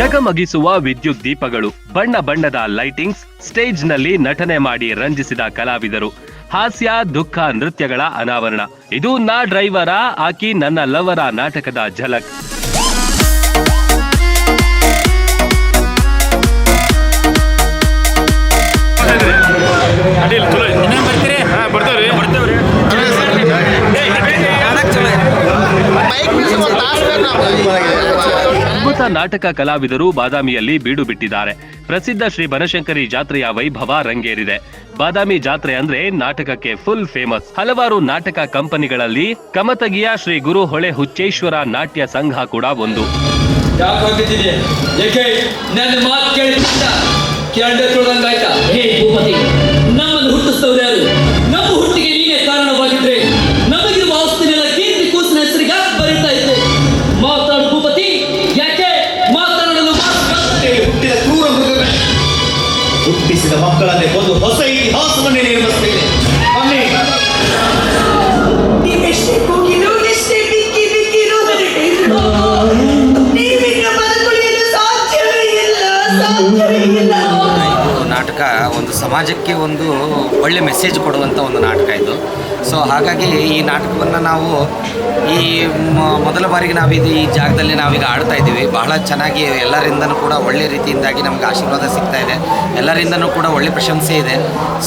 ಜಗಮಗಿಸುವ ವಿದ್ಯುತ್ ದೀಪಗಳು, ಬಣ್ಣ ಬಣ್ಣದ ಲೈಟಿಂಗ್ಸ್, ಸ್ಟೇಜ್ನಲ್ಲಿ ನಟನೆ ಮಾಡಿ ರಂಜಿಸಿದ ಕಲಾವಿದರು. ಹಾಸ್ಯ, ದುಃಖ, ನೃತ್ಯಗಳ ಅನಾವರಣ. ಇದು ನಾ ಡ್ರೈವರ, ಆಕಿ ನನ್ನ ಲವರ ನಾಟಕದ ಝಲಕ್. ನಾಟಕ ಕಲಾವಿದರು ಬಾದಾಮಿಯಲ್ಲಿ ಬೀಡು ಬಿಟ್ಟಿದ್ದಾರೆ. ಪ್ರಸಿದ್ಧ ಶ್ರೀ ಬನಶಂಕರಿ ಜಾತ್ರೆಯ ವೈಭವ ರಂಗೇರಿದೆ. ಬಾದಾಮಿ ಜಾತ್ರೆ ಅಂದ್ರೆ ನಾಟಕಕ್ಕೆ ಫುಲ್ ಫೇಮಸ್ ಹಲವಾರು ನಾಟಕ ಕಂಪನಿಗಳಲ್ಲಿ ಕಮತಗಿಯ ಶ್ರೀ ಗುರು ಹೊಳೆ ಹುಚ್ಚೇಶ್ವರ ನಾಟ್ಯ ಸಂಘ ಕೂಡ ಒಂದು. ನನ್ನ ಮಾತು ಕೇಳಿದ್ದ ಹುಟ್ಟಿಸಿದ ಮಕ್ಕಳಲ್ಲಿ ಒಂದು ಹೊಸ ಇತಿಹಾಸವನ್ನೇ ನಿರ್ಮಿಸ್ತೇನೆ ನಾಟಕ ಒಂದು ಸಮಾಜಕ್ಕೆ ಒಂದು ಒಳ್ಳೆ ಮೆಸೇಜ್ ಕೊಡುವಂಥ ಒಂದು ನಾಟಕ ಇದು. ಸೊ ಹಾಗಾಗಿ ಈ ನಾಟಕವನ್ನು ನಾವು ಈ ಮೊದಲ ಬಾರಿಗೆ ನಾವೀಗ ಈ ಜಾಗದಲ್ಲಿ ನಾವೀಗ ಆಡ್ತಾ ಇದ್ದೀವಿ. ಬಹಳ ಚೆನ್ನಾಗಿ ಎಲ್ಲರಿಂದನೂ ಕೂಡ ಒಳ್ಳೆ ರೀತಿಯಿಂದಾಗಿ ನಮ್ಗೆ ಆಶೀರ್ವಾದ ಸಿಗ್ತಾ ಇದೆ. ಎಲ್ಲರಿಂದನೂ ಕೂಡ ಒಳ್ಳೆ ಪ್ರಶಂಸೆ ಇದೆ.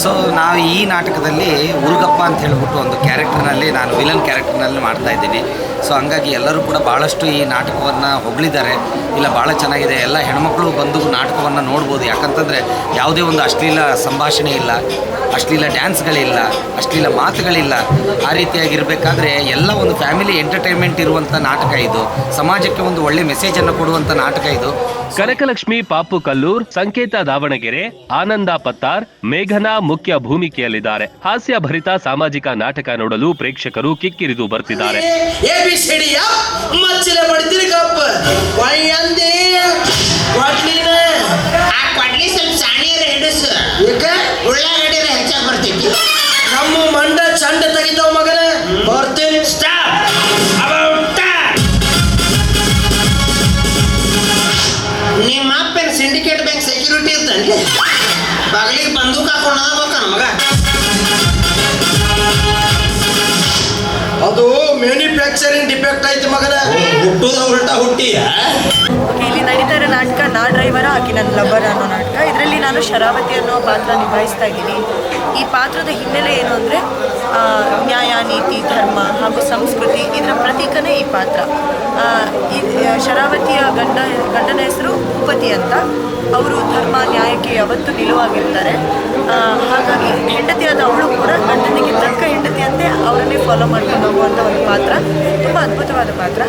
ಸೊ ನಾವು ಈ ನಾಟಕದಲ್ಲಿ ಉರುಗಪ್ಪ ಅಂತ ಹೇಳ್ಬಿಟ್ಟು ಒಂದು ಕ್ಯಾರೆಕ್ಟರ್ನಲ್ಲಿ ನಾನು ವಿಲನ್ ಕ್ಯಾರೆಕ್ಟರ್ನಲ್ಲಿ ಮಾಡ್ತಾ ಇದ್ದೀನಿ. ಸೊ ಹಂಗಾಗಿ ಎಲ್ಲರೂ ಕೂಡ ಭಾಳಷ್ಟು ಈ ನಾಟಕವನ್ನು ಹೊಗಳಿದ್ದಾರೆ. ಇಲ್ಲ ಭಾಳ ಚೆನ್ನಾಗಿದೆ. ಎಲ್ಲ ಹೆಣ್ಮಕ್ಳು ಬಂದು ನಾಟಕವನ್ನು ನೋಡ್ಬೋದು. ಯಾಕಂತಂದರೆ ಯಾವುದೇ ಒಂದು ಅಶ್ಲೀಲ ಸಂಭಾಷಣೆ ಇಲ್ಲ. ಅಶ್ಲೀಲ ಡ್ಯಾನ್ಸ್ಗಳಿಲ್ಲ ಅಶ್ಲೀಲ ಮಾತುಗಳಿಲ್ಲ. ಆ ರೀತಿಯಾಗಿರಬೇಕಾದ್ರೆ ಎಲ್ಲ ಒಂದು ಫ್ಯಾಮಿಲಿ ಎಂಟರ್ಟೈನ್ಮೆಂಟ್ ಇರುವಂಥ ನಾಟಕ ಇದು. ಸಮಾಜಕ್ಕೆ ಒಂದು ಒಳ್ಳೆ ಮೆಸೇಜನ್ನು ಕೊಡುವಂಥ ನಾಟಕ ಇದು. ಕನಕಲಕ್ಷ್ಮಿ ಪಾಪು ಕಲ್ಲೂರ್ ಸಂಕೇತ ದಾವಣಗೆರೆ ಆನಂದ ಪತ್ತಾರ್ ಮೇಘನಾ ಮುಖ್ಯ ಭೂಮಿಕೆಯಲ್ಲಿದ್ದಾರೆ. ಹಾಸ್ಯ ಭರಿತ ಸಾಮಾಜಿಕ ನಾಟಕ ನೋಡಲು ಪ್ರೇಕ್ಷಕರು ಕಿಕ್ಕಿರಿದು ಬರ್ತಿದ್ದಾರೆ. ಹೆಚ್ಚಾಗ ಹೆಚ್ಚಾಗಿ ಬರ್ತೈತಿ ನಮ್ಮ ಮಂಡ ಚಂಡ ತೆಗಿತಾವ ಮಗನ. ಬರ್ತೀನಿ. ಸ್ಟಾಪ್ ಅಬೌಟ್ ನಿಮ್ಮ ಅಪ್ಪನ ಸಿಂಡಿಕೇಟ್ ಬ್ಯಾಂಕ್ ಸೆಕ್ಯೂರಿಟಿ ಇರ್ತಾನೆ ಬಗಲಿಗೆ ಬಂದೂಕ ಹಾಕೊಂಡು ಹೋಗ್ಬೇಕನ ಮಗ ಅದು ಮ್ಯಾನುಫ್ಯಾಕ್ಚರಿಂಗ್ ಡಿಫೆಕ್ಟ್ ಐತಿ ಮಗನ. ಹುಟ್ಟುದ ಉಲ್ಟಾ ಹುಟ್ಟಿಯ? ನಾ ಡ್ರೈವರ ಆಕಿ ನನ್ನ ಲವರ್ ಅನ್ನೋ ನಾಟಕ. ಇದರಲ್ಲಿ ನಾನು ಶರಾವತಿ ಅನ್ನೋ ಪಾತ್ರ ನಿಭಾಯಿಸ್ತಾ ಇದ್ದೀನಿ. ಈ ಪಾತ್ರದ ಹಿನ್ನೆಲೆ ಏನು ಅಂದರೆ ನ್ಯಾಯ, ನೀತಿ, ಧರ್ಮ ಹಾಗೂ ಸಂಸ್ಕೃತಿ ಇದರ ಪ್ರತೀಕನೇ ಈ ಪಾತ್ರ. ಈ ಶರಾವತಿಯ ಗಂಡ, ಗಂಡನ ಹೆಸರು ಭೂಪತಿ ಅಂತ. ಅವರು ಧರ್ಮ, ನ್ಯಾಯಕ್ಕೆ ಯಾವತ್ತೂ ನಿಲುವಾಗಿರ್ತಾರೆ. ಹಾಗಾಗಿ ಹೆಂಡತಿಯಾದ ಅವಳು ಕೂಡ ಗಂಡನಿಗೆ ತಕ್ಕ ಹೆಂಡತಿಯಂತೆ ಅವರನ್ನೇ ಫಾಲೋ ಮಾಡ್ಕೊಂಡು ಹೋಗುವಂಥ ಒಂದು ಪಾತ್ರ. ತುಂಬ ಅದ್ಭುತವಾದ ಪಾತ್ರ.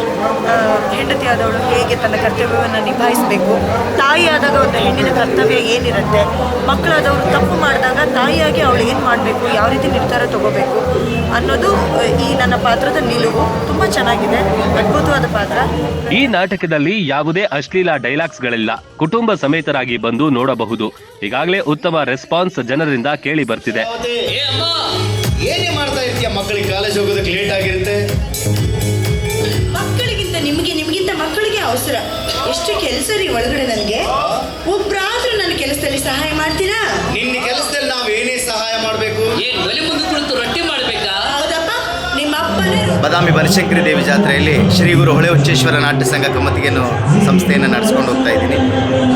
ಹೆಂಡತಿಯಾದವಳು ಹೇಗೆ ತನ್ನ ಕರ್ತವ್ಯವನ್ನು ನಿಭಾಯಿಸಬೇಕು? ತಾಯಿಯಾದಾಗ ಒಂದು ಹೆಣ್ಣಿನ ಕರ್ತವ್ಯ ಏನಿರುತ್ತೆ? ಮಕ್ಕಳಾದವರು ತಪ್ಪು ಮಾಡಿದಾಗ ತಾಯಿಯಾಗಿ ಅವಳು ಏನು ಮಾಡಬೇಕು ಯಾವ ರೀತಿ ನಿರ್ಧಾರ ತಗೋಬೇಕು ಅನ್ನೋದು ಈ ನನ್ನ ಪಾತ್ರದ ನಿಲುವು. ತುಂಬ ಚೆನ್ನಾಗಿದೆ ಅದ್ಭುತವಾದ ಪಾತ್ರ. ಈ ನಾಟಕದಲ್ಲಿ ಯಾವುದೇ ಅಶ್ಲೀಲ ಡೈಲಾಗ್ಸ್ಗಳಿಲ್ಲ. ಕುಟುಂಬ ಸಮೇತರಾಗಿ ಬಂದು ನೋಡಬಹುದು. ಈಗಾಗಲೇ ಉತ್ತಮ ರೆಸ್ಪಾನ್ಸ್ ಜನರಿಂದ ಕೇಳಿ ಬರ್ತಿದೆ. ಏನೇ ಮಾಡ್ತಾ ಇರ್ತೀಯ? ಮಕ್ಕಳಿಗೆ ಕಾಲೇಜ್ ಹೋಗೋದಕ್ಕೆ ಲೇಟ್ ಆಗಿರುತ್ತೆ. ಮಕ್ಕಳಿಗಿಂತ ನಿಮಗೆ ನಿಮಗಿಂತ ಮಕ್ಕಳಿಗೆ ಅವಸರ. ಎಷ್ಟು ಕೆಲಸ ರೀ ಒಳಗಡೆ ನನಗೆ. ಒಬ್ರಾದ್ರೂ ನನ್ನ ಕೆಲಸದಲ್ಲಿ ಸಹಾಯ ಮಾಡ್ತೀರಾ? ನಿನ್ನ ಕೆಲಸದಲ್ಲಿ ಸಹಾಯ ಮಾಡಬೇಕು. ಏನ್ ಒಲೆ ಮುಂದೆ ಕುಳಿತು ರೊಟ್ಟಿ ಮಾಡ್ಬೇಕಾ? ಹೌದಪ್ಪ ನಿಮ್ಮ ಅಪ್ಪನೇ. ಬಾದಾಮಿ ಬನಶಂಕರಿ ದೇವಿ ಜಾತ್ರೆಯಲ್ಲಿ ಶ್ರೀ ಗುರು ಹೊಳೆ ಉಚ್ಚೇಶ್ವರ ನಾಟ್ಯ ಸಂಘ ಕಮ್ಮತಿಗೆಯನ್ನು ಸಂಸ್ಥೆಯನ್ನು ನಡೆಸ್ಕೊಂಡು ಹೋಗ್ತಾ ಇದ್ದೀನಿ.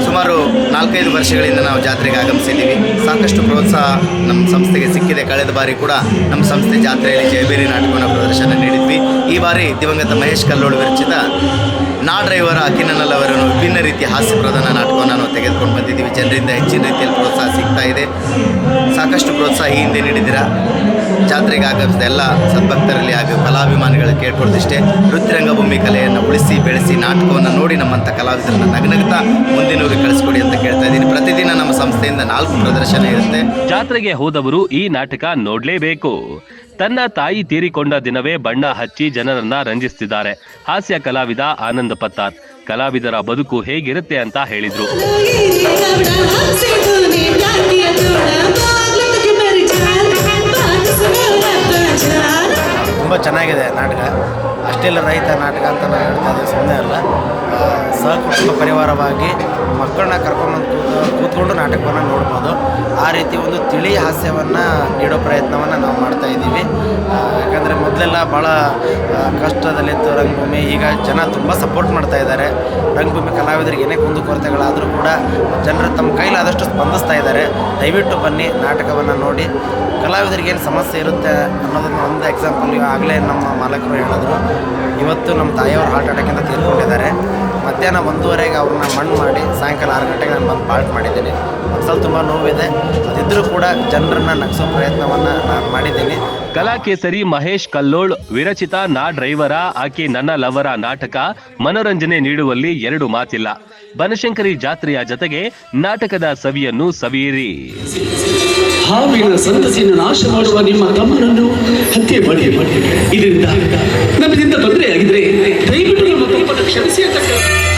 ಸುಮಾರು ನಾಲ್ಕೈದು ವರ್ಷಗಳಿಂದ ನಾವು ಜಾತ್ರೆಗೆ ಆಗಮಿಸಿದ್ದೀವಿ. ಸಾಕಷ್ಟು ಪ್ರೋತ್ಸಾಹ ನಮ್ಮ ಸಂಸ್ಥೆಗೆ ಸಿಕ್ಕಿದೆ. ಕಳೆದ ಬಾರಿ ಕೂಡ ನಮ್ಮ ಸಂಸ್ಥೆ ಜಾತ್ರೆಯಲ್ಲಿ ಜಯಬೇರಿ ನಾಟಕವನ್ನು ಪ್ರದರ್ಶನ ನೀಡಿದ್ವಿ. ಈ ಬಾರಿ ದಿವಂಗತ ಮಹೇಶ್ ಕಲ್ಲೋಳು ವಿರಚಿತ ನಾ ಡ್ರೈವರ್ ಡ್ರೈವರ ಅಕಿನಲ್ಲವರನ್ನು ವಿಭಿನ್ನ ರೀತಿಯ ಹಾಸ್ಯ ಪ್ರಧಾನ ನಾಟಕವನ್ನು ನಾವು ತೆಗೆದುಕೊಂಡು ಬಂದಿದ್ದೀವಿ. ಜನರಿಂದ ಹೆಚ್ಚಿನ ರೀತಿಯಲ್ಲಿ ಪ್ರೋತ್ಸಾಹ ಸಿಗ್ತಾ ಇದೆ. ಸಾಕಷ್ಟು ಪ್ರೋತ್ಸಾಹ ಹಿಂದೆ ನೀಡಿದ್ದೀರಾ? ಜಾತ್ರೆಗೆ ಆಗಮಿಸಿದ ಎಲ್ಲ ಸದ್ಭಕ್ತರಲ್ಲಿ ಹಾಗೂ ಕಲಾಭಿಮಾನಿಗಳು ಕೇಳ್ಕೊಳ್ಳೋದಿಷ್ಟೇ ರಂಗಭೂಮಿ ಕಲೆಯನ್ನು ಉಳಿಸಿ, ಬೆಳೆಸಿ, ನಾಟಕವನ್ನು ನೋಡಿ ನಮ್ಮಂಥ ಕಲಾವಿದರನ್ನು ನಗನಗ್ತಾ ಮುಂದಿನವರು ಕಳಿಸ್ಕೊಡಿ ಅಂತ ಕೇಳ್ತಾ ಇದ್ದೀನಿ. ಪ್ರತಿದಿನ ನಮ್ಮ ಸಂಸ್ಥೆಯಿಂದ ನಾಲ್ಕು ಪ್ರದರ್ಶನ ಇರುತ್ತೆ. ಜಾತ್ರೆಗೆ ಹೋದವರು ಈ ನಾಟಕ ನೋಡ್ಲೇಬೇಕು. ತನ್ನ ತಾಯಿ ತೀರಿಕೊಂಡ ದಿನವೇ ಬಣ್ಣ ಹಚ್ಚಿ ಜನರನ್ನ ರಂಜಿಸ್ತಿದ್ದಾರೆ. ಹಾಸ್ಯ ಕಲಾವಿದ ಆನಂದ್ ಪತ್ತಾರ್. ಕಲಾವಿದರ ಬದುಕು ಹೇಗಿರುತ್ತೆ ಅಂತ ಹೇಳಿದ್ರು. ತುಂಬ ಚೆನ್ನಾಗಿದೆ ನಾಟಕ. ಅಷ್ಟೆಲ್ಲ ರೈತ ನಾಟಕ ಅಂತ ನಾವು ಹೇಳ್ತಾ ಇದ್ದೀವಿ ಸುಮ್ಮನೆ ಅಲ್ಲ. ಸಹಕುಟುಂಬ ಪರಿವಾರವಾಗಿ ಮಕ್ಕಳನ್ನ ಕರ್ಕೊಂಡು ಕೂತ್ಕೊಂಡು ನಾಟಕವನ್ನು ನೋಡ್ಬೋದು. ಆ ರೀತಿ ತಿಳಿ ಹಾಸ್ಯವನ್ನು ನೀಡೋ ಪ್ರಯತ್ನವನ್ನು ನಾವು ಮಾಡ್ತಾ ಇದ್ದೀವಿ. ಯಾಕಂದರೆ ಮೊದಲೆಲ್ಲ ಭಾಳ ಕಷ್ಟದಲ್ಲಿತ್ತು ರಂಗಭೂಮಿ. ಈಗ ಜನ ತುಂಬ ಸಪೋರ್ಟ್ ಮಾಡ್ತಾ ಇದ್ದಾರೆ. ರಂಗಭೂಮಿ ಕಲಾವಿದರಿಗೆ ಏನೇ ಕುಂದುಕೊರತೆಗಳಾದರೂ ಕೂಡ ಜನರು ತಮ್ಮ ಕೈಲಾದಷ್ಟು ಸ್ಪಂದಿಸ್ತಾ ಇದ್ದಾರೆ. ದಯವಿಟ್ಟು ಬನ್ನಿ, ನಾಟಕವನ್ನು ನೋಡಿ. ಕಲಾವಿದರಿಗೆ ಏನು ಸಮಸ್ಯೆ ಇರುತ್ತೆ ಅನ್ನೋದನ್ನು ಒಂದು ಎಕ್ಸಾಂಪಲ್ ಆಗಲೇ ನಮ್ಮ ಮಾಲಕರು ಹೇಳಿದ್ರು. ಇವತ್ತು ನಮ್ಮ ತಾಯಿಯವರು ಹಾರ್ಟ್ ಅಟ್ಯಾಕಿಂದ ತೀರ್ಕೊಂಡಿದ್ದಾರೆ. ಮಧ್ಯಾಹ್ನ ಒಂದೂವರೆಗೆ ಅವ್ರನ್ನ ಮಣ್ಣು ಮಾಡಿ ಸಾಯಂಕಾಲ ಆರು ಗಂಟೆಗೆ ನಾನು ಬಂದು ಪಾಲ್ಟ್ ಮಾಡಿದ್ದೀನಿ. ಮನಸ್ಸಲ್ಲಿ ತುಂಬ ನೋವಿದೆ. ಅದಿದ್ದರೂ ಕೂಡ ಜನರನ್ನು ನಗಿಸೋ ಪ್ರಯತ್ನವನ್ನು ನಾನು ಮಾಡಿದ್ದೀನಿ. ಕಲಾ ಕೇಸರಿ ಮಹೇಶ್ ಕಲ್ಲೋಳ್ ವಿರಚಿತ ನಾ ಡ್ರೈವರ ಆಕೆ ನನ್ನ ಲವರ ನಾಟಕ ಮನೋರಂಜನೆ ನೀಡುವಲ್ಲಿ ಎರಡು ಮಾತಿಲ್ಲ. ಬನಶಂಕರಿ ಜಾತ್ರೆಯ ಜೊತೆಗೆ ನಾಟಕದ ಸವಿಯನ್ನು ಸವಿಯಿರಿ. ಹಾವಿನ ಸಂತತಿಯನ್ನು ನಾಶ ಮಾಡುವ ನಿಮ್ಮ ತಮ್ಮನನ್ನು ಹತ್ಯೆ ಮಾಡಿ. ಇದರಿಂದ ನಮ್ಮಿಂದ ತೊಂದರೆ ಆಗಿದ್ರೆ Chelsea atacando.